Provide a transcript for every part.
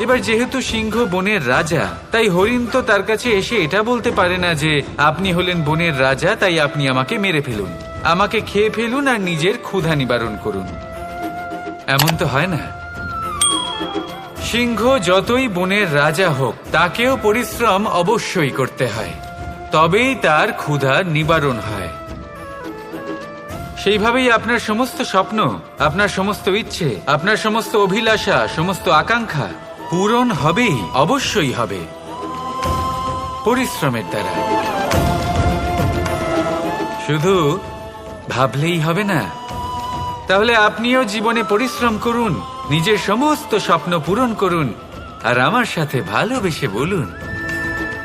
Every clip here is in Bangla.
এবার যেহেতু সিংহ বনের রাজা, তাই হরিণ তো তার কাছে এসে এটা বলতে পারে না যে, আপনি হলেন বনের রাজা, তাই আপনি আমাকে মেরে ফেলুন। আমাকে খেয়ে ফেলুন আর নিজের ক্ষুধা নিবারণ করুন। এমন তো হয় না। সিংহ যতই বনের রাজা হোক, তাকেও পরিশ্রম অবশ্যই করতে হয়। তবেই তার ক্ষুধা নিবারণ হয়। সেইভাবেই আপনার সমস্ত স্বপ্ন, আপনার সমস্ত ইচ্ছে, আপনার সমস্ত অভিলাষা, সমস্ত আকাঙ্ক্ষা পূরণ হবেই, অবশ্যই হবে। পরিশ্রমের দ্বারা। শুধু ভাবলেই হবে না। তাহলে আপনিও জীবনে পরিশ্রম করুন, নিজের সমস্ত স্বপ্ন পূরণ করুন, আর আমার সাথে ভালোবেসে বলুন,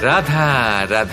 রাধা রাধা।